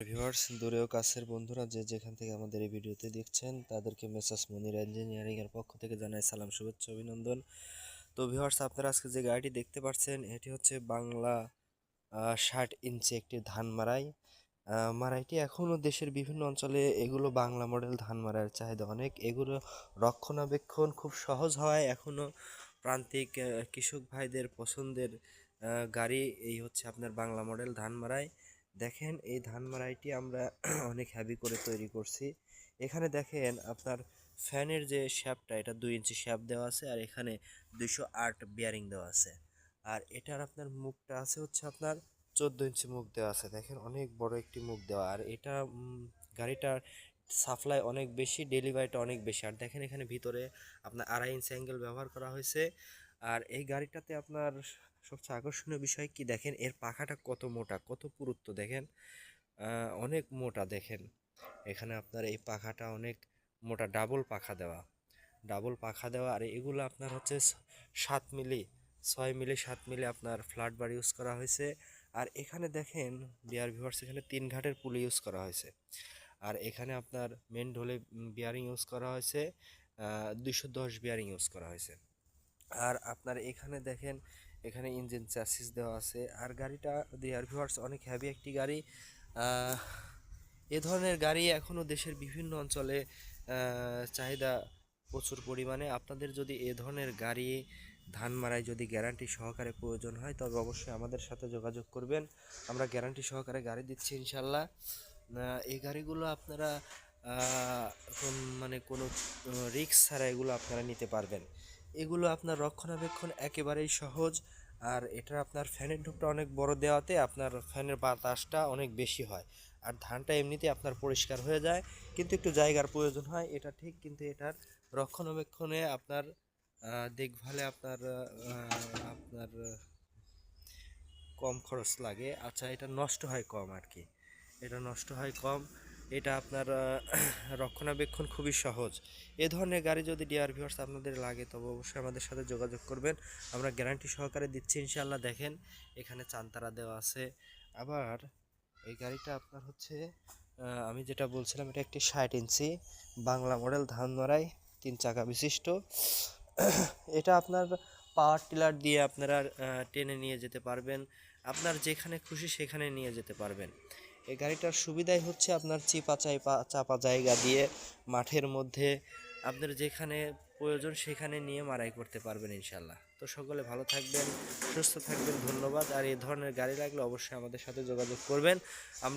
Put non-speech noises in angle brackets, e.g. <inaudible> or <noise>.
Viewers দূরেও কাছের বন্ধুরা যে যেখান থেকে আমাদের এই ভিডিওতে দেখছেন, তাদেরকে মেসাস মনির ইঞ্জিনিয়ারিং এর পক্ষ থেকে জানাই সালাম, শুভেচ্ছা, অভিনন্দন। তো ভিউয়ার্স, আপনারা আজকে যে গাড়িটি দেখতে পাচ্ছেন, এটি হচ্ছে বাংলা ষাট ইঞ্চি একটি ধান মারাই মারাইটি এখনও দেশের বিভিন্ন অঞ্চলে এগুলো বাংলা মডেল ধান মারাইয়ের চাহিদা অনেক। এগুলো রক্ষণাবেক্ষণ খুব সহজ হওয়ায় এখনও প্রান্তিক কৃষক ভাইদের পছন্দের গাড়ি এই হচ্ছে আপনার বাংলা মডেল ধান মারাই দেখেন এই ধান মারাইটি আমরা <clears throat> অনেক হ্যাভি করে তৈরি করছি। এখানে দেখেন আপনার ফ্যানের যে শ্যাপটা এটা দুই ইঞ্চি শ্যাপ দেওয়া আছে আর এখানে দুইশো আট বিয়ারিং দেওয়া আছে। আর এটার আপনার মুখটা আছে হচ্ছে আপনার চোদ্দ ইঞ্চি মুখ দেওয়া আছে। দেখেন অনেক বড় একটি মুখ দেওয়া। আর এটা গাড়িটার সাপ্লাই অনেক বেশি ডেলিভারিটা অনেক বেশি। আর দেখেন এখানে ভিতরে আপনার আড়াই ইঞ্চি অ্যাঙ্গেল ব্যবহার করা হয়েছে। আর এই গাড়িটাতে আপনার সবচেয়ে আকর্ষণীয় বিষয় কি দেখেন, এর পাখাটা কত মোটা, কত পুরুত্ব দেখেন? অনেক মোটা দেখেন। এখানে আপনার এই পাখাটা অনেক মোটা ডাবল পাখা দেওয়া। ডাবল পাখা দেওয়া, আর এগুলো আপনার হচ্ছে সাত মিলি, ছয় মিলি, সাত মিলি আপনার ফ্ল্যাট বার ইউজ করা হয়েছে। আর এখানে দেখেন বিয়ার ভিউয়ার্স এখানে তিন ঘাটের পুলি ইউজ করা হয়েছে। আর এখানে আপনার মেন ঢোলে বিয়ারিং ইউজ করা হয়েছে দুইশো দশ বিয়ারিং ইউজ করা হয়েছে। আর আপনার এখানে দেখেন, এখানে ইঞ্জিন চ্যাসিস দেওয়া আছে। আর গাড়িটা ডিয়ার ভিউয়ার্স অনেক হ্যাভি একটি গাড়ি। এ ধরনের গাড়ি এখনও দেশের বিভিন্ন অঞ্চলে চাহিদা প্রচুর পরিমাণে। আপনাদের যদি এ ধরনের গাড়ি ধান মারাই যদি গ্যারান্টি সহকারে প্রয়োজন হয়, তবে অবশ্যই আমাদের সাথে যোগাযোগ করবেন। আমরা গ্যারান্টি সহকারে গাড়ি দিচ্ছি ইনশাল্লাহ। এই গাড়িগুলো আপনারা মানে কোনো রিক্স ছাড়া এগুলো আপনারা নিতে পারবেন। এগুলো আপনার রক্ষণাবেক্ষণ একেবারেই সহজ। আর এটা আপনার ফ্যানের ঢুকটা অনেক বড় দেওয়াতে আপনার ফ্যানের বাতাসটা অনেক বেশি হয়। আর ধানটা এমনিতে আপনার পরিষ্কার হয়ে যায়, কিন্তু একটু জায়গার প্রয়োজন হয়। এটা ঠিক, কিন্তু এটার রক্ষণাবেক্ষণে আপনার দেখভালে আপনার আপনার কম খরচ লাগে। আচ্ছা এটা নষ্ট হয় কম আর কি। এটা নষ্ট হয় কম। এটা আপনার রক্ষণাবেক্ষণ খুবই সহজ। এ ধরনের গাড়ি যদি ডিআর ভিউয়ার্স আপনাদের লাগে, তবে অবশ্যই আমাদের সাথে যোগাযোগ করবেন। আমরা গ্যারান্টি সহকারে দিচ্ছি ইনশাল্লাহ দেখেন, এখানে চান্তারা দেওয়া আছে। আবার, এই গাড়িটা আপনার হচ্ছে আমি যেটা বলছিলাম, এটা একটি ষাট ইঞ্চি বাংলা মডেল ধান মারাই তিন চাকা বিশিষ্ট। এটা আপনার পাওয়ার টিলার দিয়ে আপনারা টেনে নিয়ে যেতে পারবেন। আপনার যেখানে খুশি সেখানে নিয়ে যেতে পারবেন। এই গাড়িটার সুবিধাই হচ্ছে আপনার চিপা চাইপা, চাপা জায়গা দিয়ে মাঠের মধ্যে আপনার যেখানে প্রয়োজন সেখানে নিয়ে মারাই করতে পারবেন ইনশাল্লাহ তো সকলে ভালো থাকবেন, সুস্থ থাকবেন, ধন্যবাদ। আর এই ধরনের গাড়ি লাগলে অবশ্যই আমাদের সাথে যোগাযোগ করবেন। আমরা